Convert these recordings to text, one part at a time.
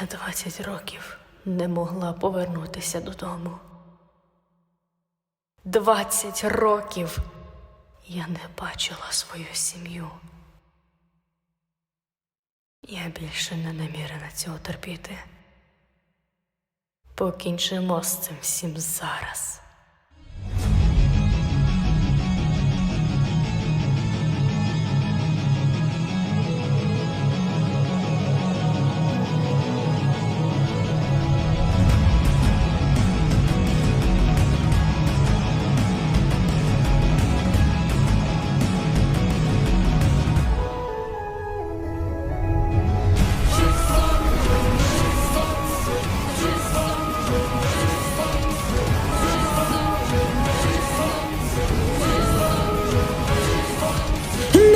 Я 20 років не могла повернутися додому. 20 років я не бачила свою сім'ю. Я більше не намірена цього терпіти. Покінчимо з цим всім зараз.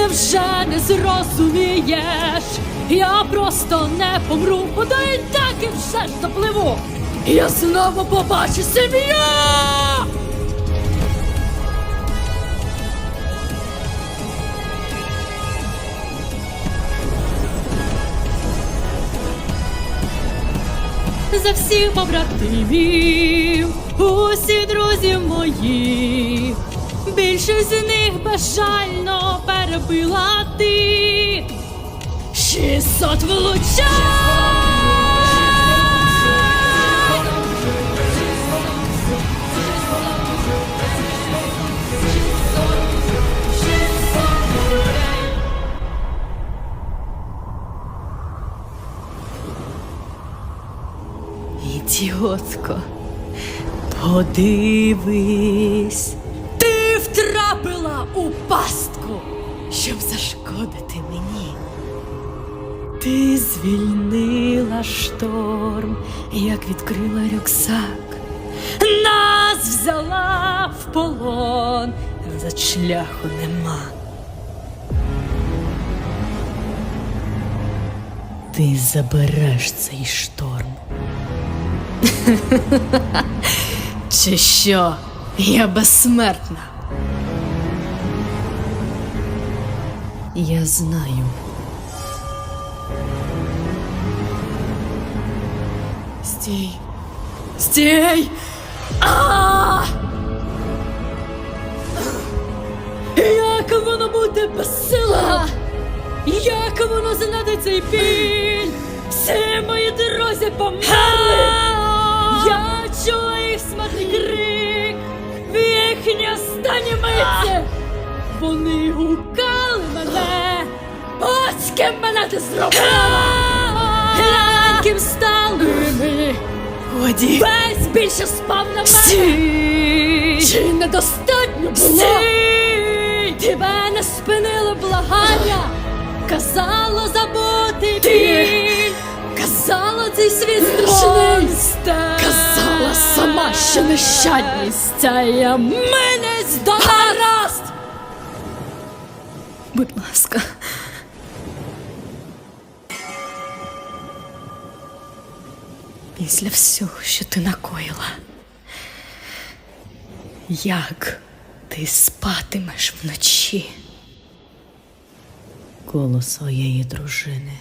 Невже не зрозумієш? Я просто не помру, бо і так і все ж допливу. Я знову побачу сім'ю! За всіх побратимів, усі друзі мої, більшість з них безжально перебила ти. 600 влучань! Ідіотко, подивись. У пастку, щоб зашкодити мені. Ти звільнила шторм, як відкрила рюкзак. Нас взяла В полон за шляху нема. Ти забереш цей шторм. Чи що? Я безсмертна. Я знаю. Стій! Стій! А! Як воно буде безсила? Як воно знати цей біль? Всі мої друзі померли! Я чула їх смертний крик в їхній останні митці! Вони гукали мене! Ось ким мене ти зробила! Глянь, стали ми! Годі. Весь більше спав на мене! Чи недостатньо було? Тебе не спинило благання, казало забути Ти! біль, казало цей світ страшний, казала сама, що нещадність ця я мене здогаразд. Будь ласка. Після всього, що ти накоїла. Як ти спатимеш вночі коло своєї дружини?